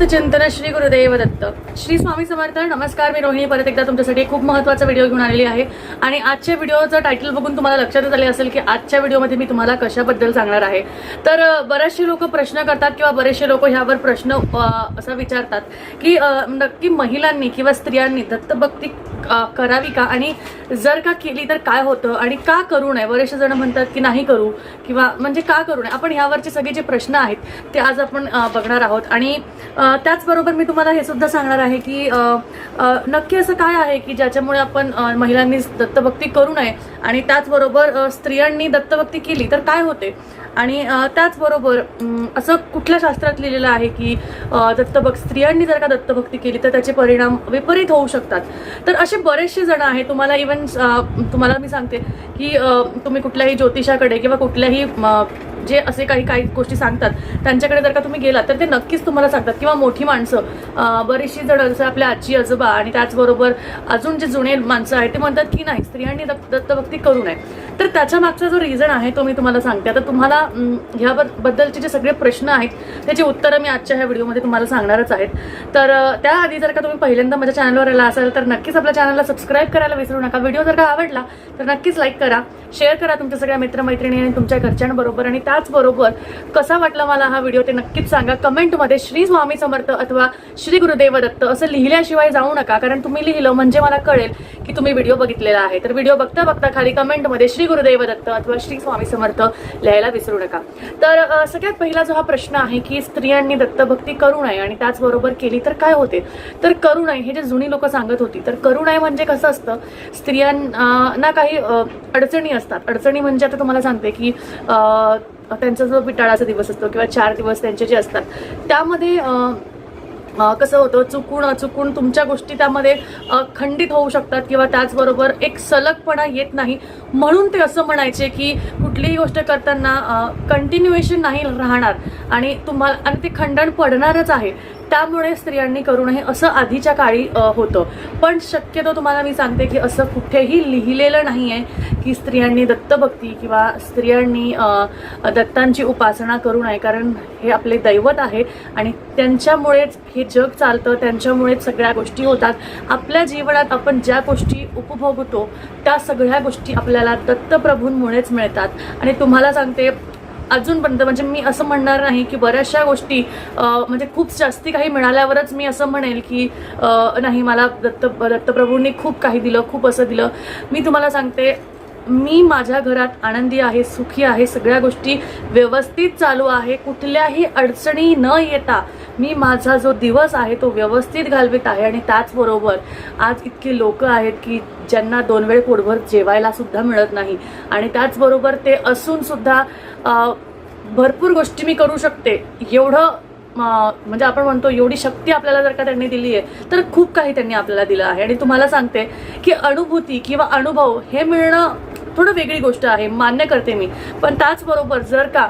अवधूत चिंतन श्री गुरुदेव दत्त. श्री स्वामी समर्थ नमस्कार मी रोहिणी. परत एकदा तुमच्यासाठी खूप महत्त्वाचा व्हिडिओ घेऊन आलेली आहे. आणि आजच्या व्हिडिओचं टायटल बघून तुम्हाला लक्षातच आले असेल की आजच्या व्हिडिओमध्ये मी तुम्हाला कशाबद्दल सांगणार आहे. तर बरेचसे लोक प्रश्न करतात किंवा बरेचसे लोक ह्यावर प्रश्न असा विचारतात की नक्की महिलांनी किंवा स्त्रियांनी दत्तभक्ती करावी का? आणि जर का केली तर काय होतं? आणि का करू नये? बरेचसे जण म्हणतात की नाही करू किंवा म्हणजे का करू नये? आपण ह्यावरचे सगळे जे प्रश्न आहेत ते आज आपण बघणार आहोत. आणि त्याचबरोबर मी तुम्हाला हे सुद्धा सांगणार आहे की नक्की असं काय आहे की ज्याच्यामुळे आपण महिलांनी दत्तभक्ती करू नये आणि त्याचबरोबर स्त्रियांनी दत्तभक्ती केली तर काय होते? आणि त्याचबरोबर असं कुठल्या शास्त्रात लिहिलेलं आहे की दत्तभक् दत्तभक्त स्त्रियांनी जर का दत्तभक्ती केली तर त्याचे परिणाम विपरीत होऊ शकतात. तर असे बरेचसे जण आहेत तुम्हाला इवन तुम्हाला मी सांगते की तुम्ही कुठल्याही ज्योतिषाकडे किंवा कुठल्याही जे असे काही काही गोष्टी सांगतात त्यांच्याकडे जर का तुम्ही गेलात तर ते नक्कीच तुम्हाला सांगतात. किंवा मोठी माणसं बरीचशी जण जसं आपल्या आजी आजोबा आणि त्याचबरोबर अजून जे जुने माणसं आहेत ते म्हणतात की नाही स्त्रियांनी दत्त- दत्तभक्ती करू नये. तर त्याच्या मागचा जो रिझन आहे तो मी तुम्हाला सांगते. आता तुम्हाला ह्याबद्दलचे जे सगळे प्रश्न आहेत त्याची उत्तरं मी आजच्या ह्या व्हिडिओमध्ये तुम्हाला सांगणारच आहेत. तर त्याआधी जर का तुम्ही पहिल्यांदा माझ्या चॅनलवर आला असाल तर नक्कीच आपल्या चॅनलला सबस्क्राईब करायला विसरू नका. व्हिडिओ जर का आवडला तर नक्कीच लाईक करा. शेअर करा तुमच्या सगळ्या मित्रमैत्रिणी आणि तुमच्या घरच्यांबरोबर. आणि त्याचबरोबर कसा वाटला मला हा व्हिडिओ ते नक्कीच सांगा. कमेंटमध्ये श्री स्वामी समर्थ अथवा श्री गुरुदेव दत्त असं लिहिल्याशिवाय जाऊ नका कारण तुम्ही लिहिलं म्हणजे मला कळेल की तुम्ही व्हिडिओ बघितलेला आहे. तर व्हिडिओ बघता बघता खाली कमेंटमध्ये श्री गुरुदेव दत्त अथवा श्री स्वामी समर्थ लिहायला विसरू नका. तर सगळ्यात पहिला जो हा प्रश्न आहे की स्त्रियांनी दत्तभक्ती करू नये आणि त्याचबरोबर केली तर काय होते? तर करू नये हे जे जुनी लोक सांगत होती. तर करू नये म्हणजे कसं असतं? स्त्रियांना काही अडचणी असतात. अडचणी म्हणजे आता तुम्हाला सांगते की त्यांचा जो पिटाळाचा दिवस असतो किंवा चार दिवस त्यांचे जे असतात त्यामध्ये कसं होतं चुकून चुकून तुमच्या गोष्टी त्यामध्ये खंडित होऊ शकतात किंवा त्याचबरोबर एक सलगपणा येत नाही. म्हणून ते असं म्हणायचे की कुठलीही गोष्ट करताना कंटिन्युएशन नाही राहणार. आणि तुम्हाला आणि ते खंडन पडणारच आहे. त्यामुळे स्त्रियांनी करू नये असं आधीच्या काळी होतं. पण शक्यतो तुम्हाला मी सांगते की असं कुठेही लिहिलेलं नाही आहे की स्त्रियांनी दत्तभक्ती किंवा स्त्रियांनी दत्तांची उपासना करू नये. कारण हे आपले दैवत आहे आणि त्यांच्यामुळेच हे जग चालतं त्यांच्यामुळेच सगळ्या गोष्टी होतात. आपल्या जीवनात आपण ज्या गोष्टी उपभोगतो त्या सगळ्या गोष्टी आपल्याला दत्तप्रभूंमुळेच मिळतात. आणि तुम्हाला सांगते अजूनपर्यंत म्हणजे मी असं म्हणणार नाही की बऱ्याचशा गोष्टी म्हणजे खूप जास्ती काही मिळाल्यावरच मी असं म्हणेल की नाही मला दत्त दत्तप्रभूंनी खूप काही दिलं खूप असं दिलं. मी तुम्हाला सांगते मी माझ्या घरात आनंदी आहे सुखी आहे सगळ्या गोष्टी व्यवस्थित चालू आहे कुठल्याही अडचणी न येता मी माझा जो दिवस आहे तो व्यवस्थित घालवित आहे आणि त्याचबरोबर आज इतके लोक आहेत की ज्यांना दोन वेळ पोटभर जेवायला सुद्धा मिळत नाही. आणि त्याचबरोबर ते असून सुद्धा भरपूर गोष्टी मी करू शकते. एवढं म्हणजे आपण म्हणतो एवढी शक्ती आपल्याला जर का त्यांनी दिली आहे तर खूप काही त्यांनी आपल्याला दिलं आहे. आणि तुम्हाला सांगते की अनुभूती किंवा अनुभव हे मिळणं थोडं वेगळी गोष्ट आहे. मान्य करते मी. पण त्याचबरोबर जर का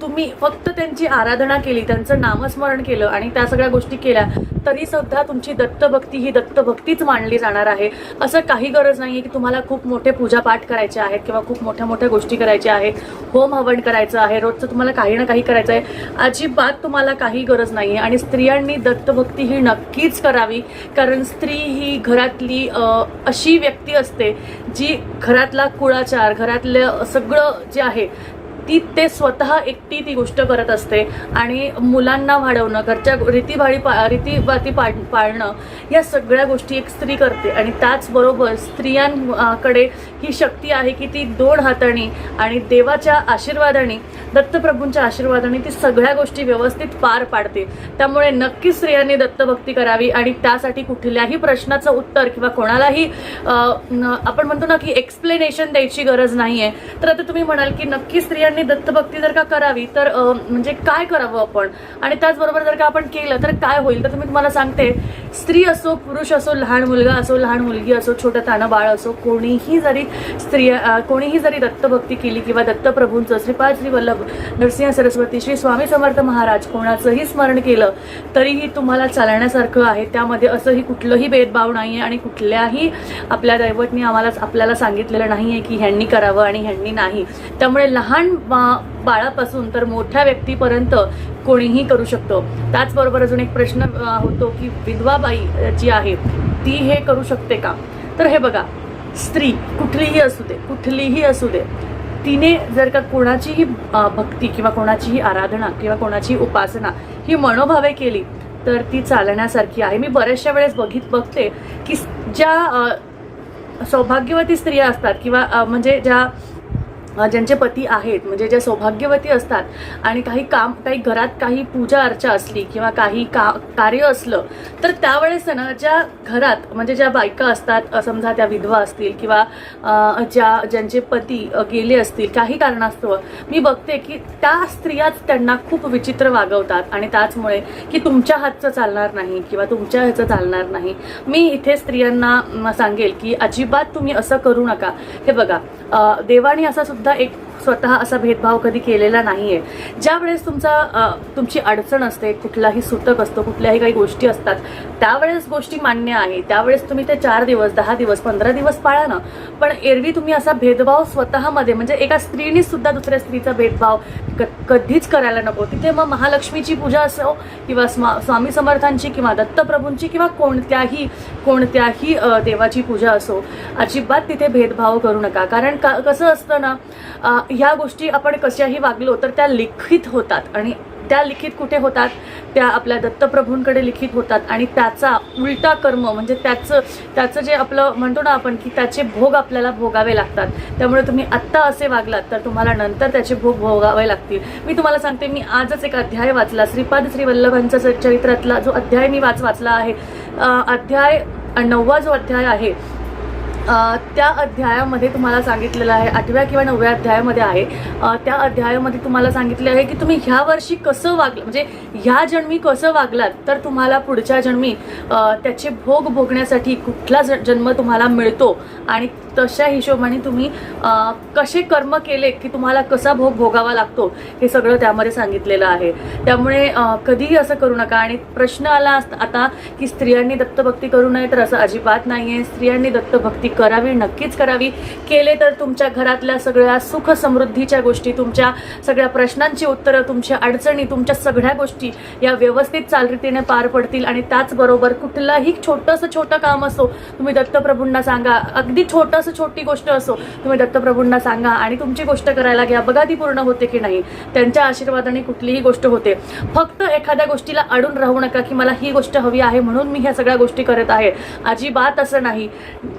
तुम्ही फक्त त्यांची आराधना केली त्यांचं नामस्मरण केलं आणि त्या सगळ्या गोष्टी केल्या तरी सुद्धा तुमची दत्तभक्ती ही दत्तभक्तीच मानली जाणार आहे. असं काही गरज नाही आहे की तुम्हाला खूप मोठे पूजापाठ करायचे आहेत किंवा खूप मोठ्या मोठ्या गोष्टी करायच्या आहेत होम हवन करायचं आहे रोजचं तुम्हाला काही ना काही करायचं आहे. अजिबात तुम्हाला काही गरज नाही आहे आणि स्त्रियांनी दत्तभक्ती ही नक्कीच करावी कारण स्त्री ही घरातली अशी व्यक्ती असते जी घरातला कुळाचार घरातलं सगळं जे आहे ती ते स्वतः एकटी ती गोष्ट करत असते आणि मुलांना वाढवणं घरच्या रीतीभाळी पा रीतीवाती पाड पाळणं या सगळ्या गोष्टी एक स्त्री करते. आणि त्याचबरोबर स्त्रियांकडे ही शक्ती आहे की ती दोन हाताने आणि देवाच्या आशीर्वादाने दत्तप्रभूंच्या आशीर्वादाने ती सगळ्या गोष्टी व्यवस्थित पार पाडते. त्यामुळे नक्कीच स्त्रियांनी दत्तभक्ती करावी आणि त्यासाठी कुठल्याही प्रश्नाचं उत्तर किंवा कोणालाही न- आपण म्हणतो ना की एक्सप्लेनेशन द्यायची गरज नाही आहे तर आता तुम्ही म्हणाल की नक्की स्त्रियांनी दत्तभक्ती जर का करावी तर म्हणजे काय करावं आपण? आणि त्याचबरोबर जर का आपण केलं तर काय होईल? तर तुम्ही तुम्हाला सांगते स्त्री असो पुरुष असो लहान मुलगा असो लहान मुलगी असो छोटं तानं बाळ असो कोणीही जरी स्त्री कोणीही जरी दत्तभक्ती केली किंवा दत्तप्रभूंचं श्रीपाद श्री वल्लभ नरसिंह सरस्वती श्री स्वामी समर्थ महाराज कोणाचंही स्मरण केलं तरीही तुम्हाला चालण्यासारखं आहे. त्यामध्ये असंही कुठलंही भेदभाव नाही आहे आणि कुठल्याही आपल्या दैवतनी आम्हाला आपल्याला सांगितलेलं नाही आहे की ह्यांनी करावं आणि ह्यांनी नाही. त्यामुळे लहान बाळापासून तर मोठ्या व्यक्तीपर्यंत कोणीही करू शकतो. त्याचबरोबर अजून एक प्रश्न होतो की विधवा बाई जी आहे ती हे करू शकते का? तर हे बघा स्त्री कुठलीही असू दे कुठलीही असू दे तिने जर का कोणाचीही भक्ती किंवा कोणाचीही आराधना किंवा कोणाची उपासना ही मनोभावे केली तर ती चालण्यासारखी आहे. मी बऱ्याचशा वेळेस बघित बघते की ज्या सौभाग्यवती स्त्रिया असतात किंवा म्हणजे ज्या ज्यांचे पती आहेत म्हणजे ज्या सौभाग्यवती असतात आणि काही काम काही घरात काही पूजा अर्चा असली किंवा काही का कार्य असलं तर त्यावेळेस ना ज्या घरात म्हणजे ज्या बायका असतात समजा त्या विधवा असतील किंवा ज्या ज्यांचे पती गेले असतील काही कारणास्तव मी बघते की त्या स्त्रियाच त्यांना खूप विचित्र वागवतात आणि त्याचमुळे की तुमच्या हातचं चालणार नाही किंवा तुमच्या ह्याचं चालणार नाही. मी इथे स्त्रियांना सांगेल की अजिबात तुम्ही असं करू नका. हे बघा देवाने असा सुद्धा एक स्वतः असा भेदभाव कधी केलेला नाही आहे ज्यावेळेस तुमचा तुमची अडचण असते कुठलाही सुतक असतो कुठल्याही काही गोष्टी असतात त्यावेळेस गोष्टी मान्य आहे. त्यावेळेस तुम्ही ते चार दिवस दहा दिवस पंधरा दिवस पाळा ना. पण एरवी तुम्ही असा भेदभाव स्वतःमध्ये म्हणजे एका स्त्रीने सुद्धा दुसऱ्या स्त्रीचा भेदभाव क- कधीच करायला नको. तिथे मग महालक्ष्मीची पूजा असो किंवा स्मा स्वामी समर्थांची किंवा दत्तप्रभूंची किंवा कोणत्याही कोणत्याही देवाची पूजा असो अजिबात तिथे भेदभाव करू नका. कारण का कसं असतं ना ह्या गोष्टी आपण कशाही वागलो तर त्या लिखित होतात आणि त्या लिखित कुठे होतात? त्या आपल्या दत्तप्रभूंकडे लिखित होतात आणि त्याचा उलटा कर्म म्हणजे त्याचं त्याचं जे आपलं म्हणतो ना आपण की त्याचे भोग आपल्याला भोगावे लागतात. त्यामुळे तुम्ही आत्ता असे वागलात तर तुम्हाला नंतर त्याचे भोग भोगावे लागतील. मी तुम्हाला सांगते मी आजच एक अध्याय वाचला. श्रीपाद श्री वल्लभांचा चरित्रातला जो अध्याय मी वाच वाचला आहे अध्याय नववा जो अध्याय आहे त्या अध्यायामध्ये तुम्हाला सांगितलेलं आहे आठव्या किंवा नवव्या अध्यायामध्ये आहे. त्या अध्यायामध्ये तुम्हाला सांगितले आहे की तुम्ही ह्या वर्षी कसं वागलं म्हणजे ह्या जन्मी कसं वागलात तर तुम्हाला पुढच्या जन्मी त्याचे भोग भोगण्यासाठी कुठला ज- जन्म तुम्हाला मिळतो आणि तशा हिशोबाने तुम्ही कसे कर्म केले की तुम्हाला कसा भोग भोगावा लागतो हे सगळं त्यामध्ये सांगितलेलं आहे. त्यामुळे कधीही असं करू नका आणि प्रश्न आला असता आता की स्त्रियांनी दत्तभक्ती करू नये तर असं अजिबात नाही आहे स्त्रियांनी दत्तभक्ती करावी नक्कीच करावी. केले तर तुमच्या घरातल्या सगळ्या सुख समृद्धीच्या गोष्टी तुमच्या सगळ्या प्रश्नांची उत्तरं तुमच्या अडचणी तुमच्या सगळ्या गोष्टी या व्यवस्थित चालरीतीने पार पडतील आणि त्याचबरोबर कुठलाही छोटंसं छोटं काम असो तुम्ही दत्तप्रभूंना सांगा. अगदी छोटंसं छोटी गोष्ट असो तुम्ही दत्तप्रभूंना सांगा आणि तुमची गोष्ट करायला घ्या. बघा ती पूर्ण होते की नाही? त्यांच्या आशीर्वादाने कुठलीही गोष्ट होते. फक्त एखाद्या गोष्टीला अडून राहू नका की मला ही गोष्ट हवी आहे म्हणून मी ह्या सगळ्या गोष्टी करत आहे. अजिबात असं नाही.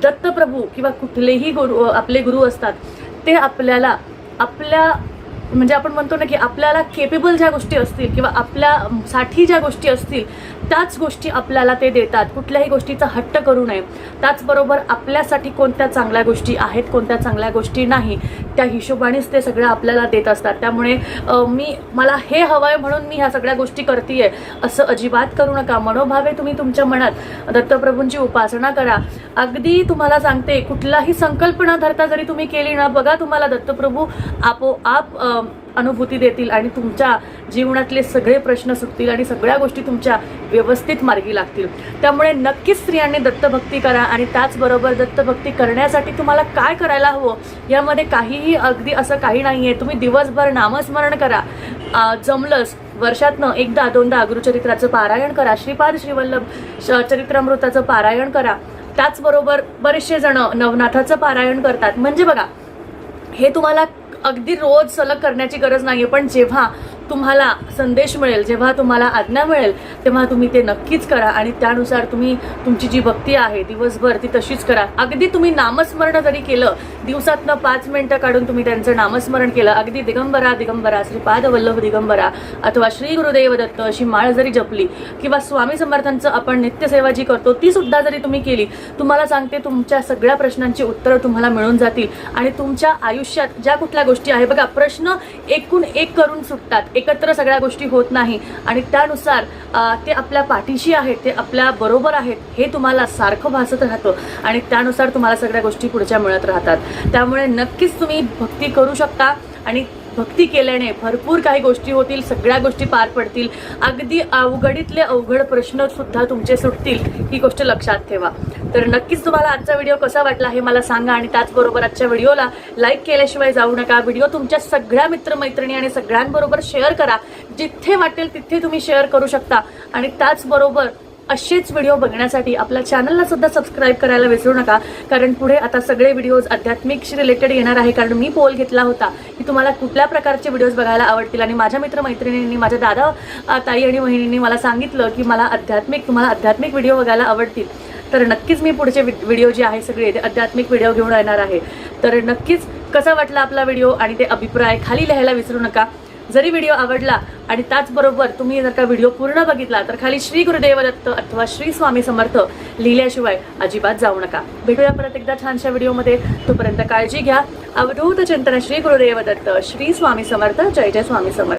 दत्तप्रभू हो, किंवा कुठलेही गुरु आपले गुरु असतात ते आपल्याला आपल्या म्हणजे आपण म्हणतो ना की आपल्याला केपेबल ज्या गोष्टी असतील किंवा आपल्यासाठी ज्या गोष्टी असतील त्याच गोष्टी आपल्याला ते देतात. कुठल्याही गोष्टीचा हट्ट करू नये. त्याचबरोबर आपल्यासाठी कोणत्या चांगल्या गोष्टी आहेत कोणत्या चांगल्या गोष्टी नाही त्या हिशोबानेच ते सगळं आपल्याला देत असतात. त्यामुळे मी मला हे हवं आहे म्हणून मी ह्या सगळ्या गोष्टी करते असं अजिबात करू नका. मनोभावे तुम्ही तुमच्या मनात दत्तप्रभूंची उपासना करा. अगदी तुम्हाला सांगते कुठलाही संकल्प न धरता जरी तुम्ही केली ना बघा तुम्हाला दत्तप्रभू आपोआप अनुभूती देतील आणि तुमच्या जीवनातले सगळे प्रश्न सुटतील आणि सगळ्या गोष्टी तुमच्या व्यवस्थित मार्गी लागतील. त्यामुळे नक्कीच स्त्रियांनी दत्तभक्ती करा आणि त्याचबरोबर दत्तभक्ती करण्यासाठी तुम्हाला काय करायला हवं यामध्ये काहीही अगदी असं काही नाही आहे तुम्ही दिवसभर नामस्मरण करा. जमलंच. वर्षातनं एकदा दोनदा गुरुचरित्राचं पारायण करा. श्रीपाद श्रीवल्लभ श- चरित्रामृताचं पारायण करा. त्याचबरोबर बरेचसे जण नवनाथाचं पारायण करतात. म्हणजे बघा हे तुम्हाला अगदी रोज सलग करण्याची गरज नाहीये. पण जेव्हा तुम्हाला संदेश मिळेल जेव्हा तुम्हाला आज्ञा मिळेल तेव्हा तुम्ही ते नक्कीच करा आणि त्यानुसार तुम्ही तुमची जी भक्ती आहे दिवसभर ती तशीच करा. अगदी तुम्ही नामस्मरण जरी केलं दिवसातनं पाच मिनिटं काढून तुम्ही त्यांचं नामस्मरण केलं अगदी दिगंबरा दिगंबरा श्रीपाद वल्लभ दिगंबरा अथवा श्री गुरुदेव दत्त अशी माळ जरी जपली किंवा स्वामी समर्थांचं आपण नित्यसेवा जी करतो ती सुद्धा जरी तुम्ही केली तुम्हाला सांगते तुमच्या सगळ्या प्रश्नांची उत्तरं तुम्हाला मिळून जातील. आणि तुमच्या आयुष्यात ज्या कुठल्या गोष्टी आहे बघा प्रश्न एकूण एक करून सुटतात एकत्र सगळ्या गोष्टी होत नाही. आणि त्यानुसार ते आपल्या पाठीशी आहेत ते आपल्या बरोबर आहेत हे तुम्हाला सारखं भासत राहतं. आणि त्यानुसार तुम्हाला सगळ्या गोष्टी पुढच्या मिळत राहतात. त्यामुळे नक्कीच तुम्ही भक्ती करू शकता. आणि भक्ती केल्याने भरपूर काही गोष्टी होतील सगळ्या गोष्टी पार पडतील. अगदी अवघडीतले अवघड प्रश्न सुद्धा तुमचे सुटतील ही गोष्ट लक्षात ठेवा. तर नक्कीच तुम्हाला आजचा व्हिडिओ कसा वाटला हे मला सांगा आणि त्याचबरोबर आजच्या व्हिडिओला लाईक केल्याशिवाय जाऊ नका. व्हिडिओ तुमच्या सगळ्या मित्रमैत्रिणी आणि सगळ्यांबरोबर शेअर करा. जिथे वाटेल तिथे तुम्ही शेअर करू शकता. आणि त्याचबरोबर असेच व्हिडिओ बघण्यासाठी आपल्या चॅनलला सुद्धा सबस्क्राईब करायला विसरू नका. कारण पुढे आता सगळे व्हिडिओज आध्यात्मिकशी रिलेटेड येणार आहे. कारण मी पोल घेतला होता की तुम्हाला कुठल्या प्रकारचे व्हिडिओज बघायला आवडतील? आणि माझ्या मित्रमैत्रिणींनी माझ्या दादा ताई आणि वहिनींनी मला सांगितलं की मला आध्यात्मिक तुम्हाला आध्यात्मिक व्हिडिओ बघायला आवडतील. तर नक्कीच मी पुढचे व्हिडिओ जे आहे सगळे ते आध्यात्मिक व्हिडिओ घेऊन येणार आहे. तर नक्कीच कसा वाटला आपला व्हिडिओ आणि ते अभिप्राय खाली लिहायला विसरू नका. जरी व्हिडिओ आवडला आणि त्याचबरोबर तुम्ही जर का व्हिडिओ पूर्ण बघितला तर खाली श्री गुरुदेव दत्त अथवा श्री स्वामी समर्थ लिहिल्याशिवाय अजिबात जाऊ नका. भेटूया परत एकदा छानशा व्हिडिओमध्ये. तोपर्यंत काळजी घ्या. अवधूत चिंतन श्री गुरुदेव दत्त श्री स्वामी समर्थ जय जय स्वामी समर्थ.